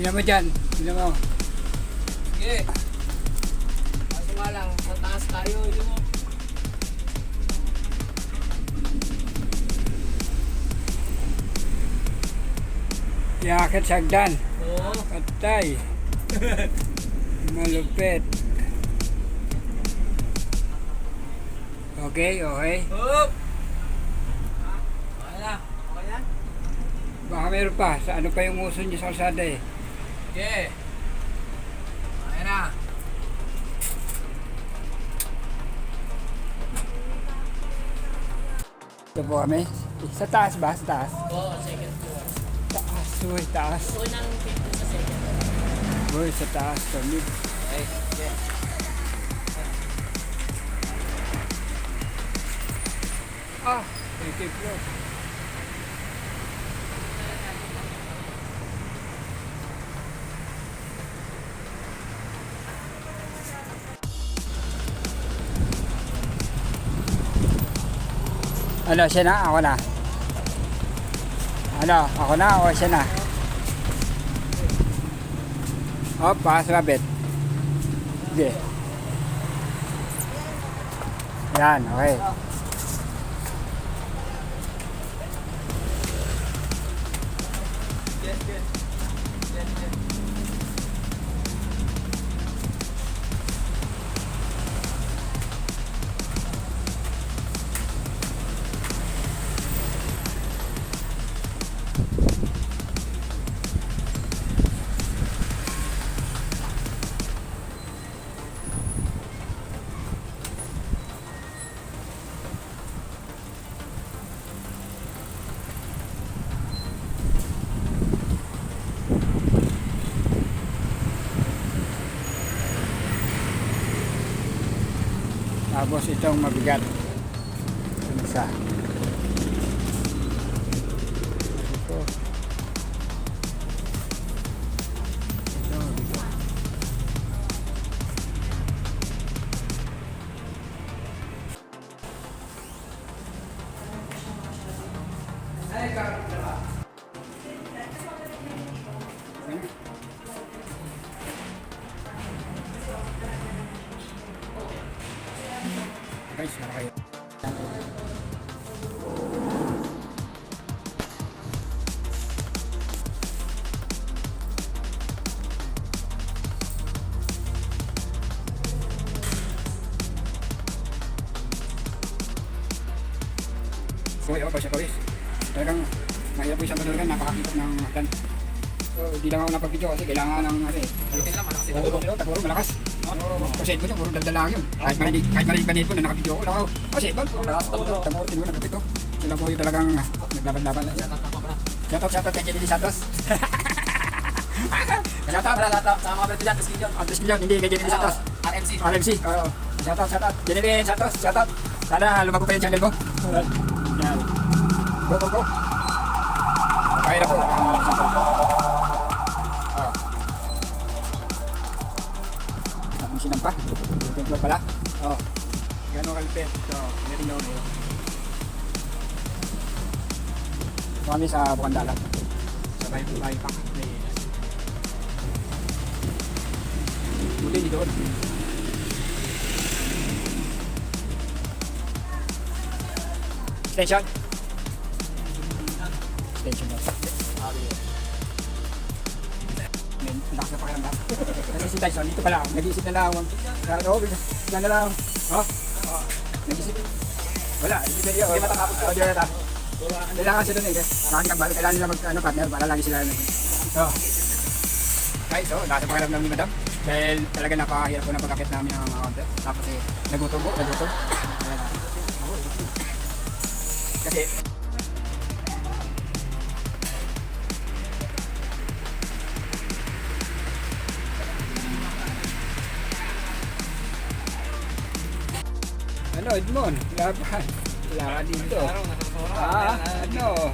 Tingnan mo dyan. Tingnan mo. Sige. Kaso nga lang, sa taas tayo. Yun mo. Yakit sagdan. Oo. Patay. Malupit. Okay, okay. Hop! Okay na. Okay na? Baka meron pa. Sa ano pa yung uso niya sa kalsada eh. Okay. Okay na. Ito po kami. Sa taas ba? Sa taas? Oo, second floor. Taas. Uy, taas. Unang pinto sa second floor. Uy, sa taas kami. Okay. Okay. Ah, ito floor. Ano, siya na? Ako na. Ano, ako na o siya na? Oh, baka sumabit. Sige. Yan, okay. Tapos itong mabigat. Yung isa. Guys, nakakayo. So, yun, Pasya Kawis. Talagang mahirap po isang matulungan, napakakipot ng hagdan. So, hindi lang ako napag-video kasi kailangan ng ano eh. Tingnan lang, malakas Oo, oo, taguro, malakas. Kasi ito, puro daldal lang yun. Kahit marinig, kahit marinig pa nito na nakabidyo ko lang ako. Kasi ito. Taguro, tinuro na kapito. Sila po yung talagang ah, naglaban-laban. Shoutout, shoutout kay Jenny Santos. Shoutout, Para sa mga president, yun. Andres Million, hindi kay Jenny Santos. RMC. RMC, oo. Shoutout, shoutout. Jenny Santos, shoutout. Sana lumago pa yung channel mo. Go, go, go. Kaya na po. Ang sinampa. Yung pala. Oo. Gano'ng kalipit. So, meron daw ngayon. Ito kami sa Bukandala. Sa Bay Bay Park. Muli di doon. Extension. Extension daw. Yan, ang lakas na pakiramdam. Kasi si Tyson, dito pala, nag-iisip na lang. Sa loob, yan na lang. Oh, oh. Nag-iisip. Wala, hindi na yun. Hindi matatapos. Oh, di na Kailangan sila doon eh. Kang balik. Kailangan nila mag, ano, partner para lagi sila. So, guys, so, nasa pakiramdam ni Madam. Dahil talaga napakahirap po ng pagkakit namin ng mga counter. Tapos eh, nagutom po, nagutom. Kasi, ano, Edmond, laban. Laban dito. Ah, ano?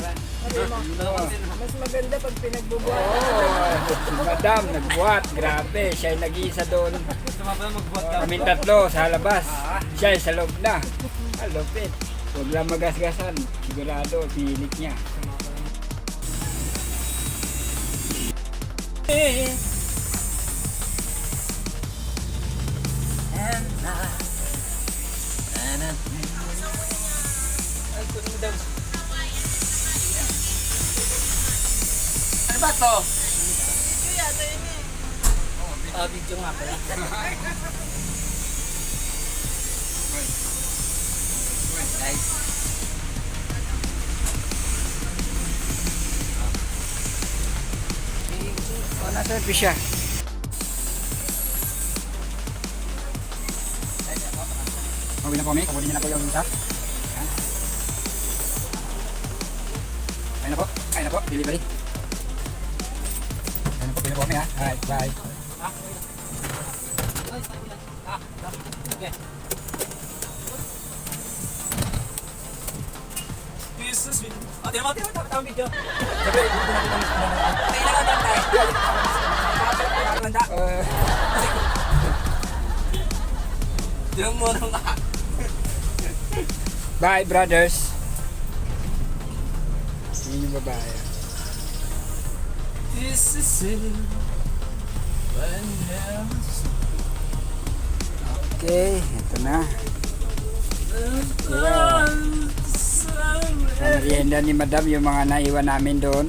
Mas maganda pag pinagbubuhat. Oh, si Madam nagbuhat. Grabe, siya ay nag-iisa doon. Kaming tatlo sa labas. Siya ay sa loob na. Ah, lupit. Huwag lang magasgasan. Sigurado, pinik niya. Ano ba to? Ah, video nga pala. Guys. Oh, nasa fish siya. Pauwi na po kami. Kukunin niyo na po yung isa. Ayan. Na po. Ayun na po. Delivery. Ha. Alright. Bye. Okay. Jesus, oh, di naman, video. Sabi, dito na kita mas Kailangan lang tayo. Manda. Diyan mo nung nga. bye, brothers. Yun yung babae. This is it. Okay, ito na. Sa merienda ni Madam, yung mga naiwan namin doon.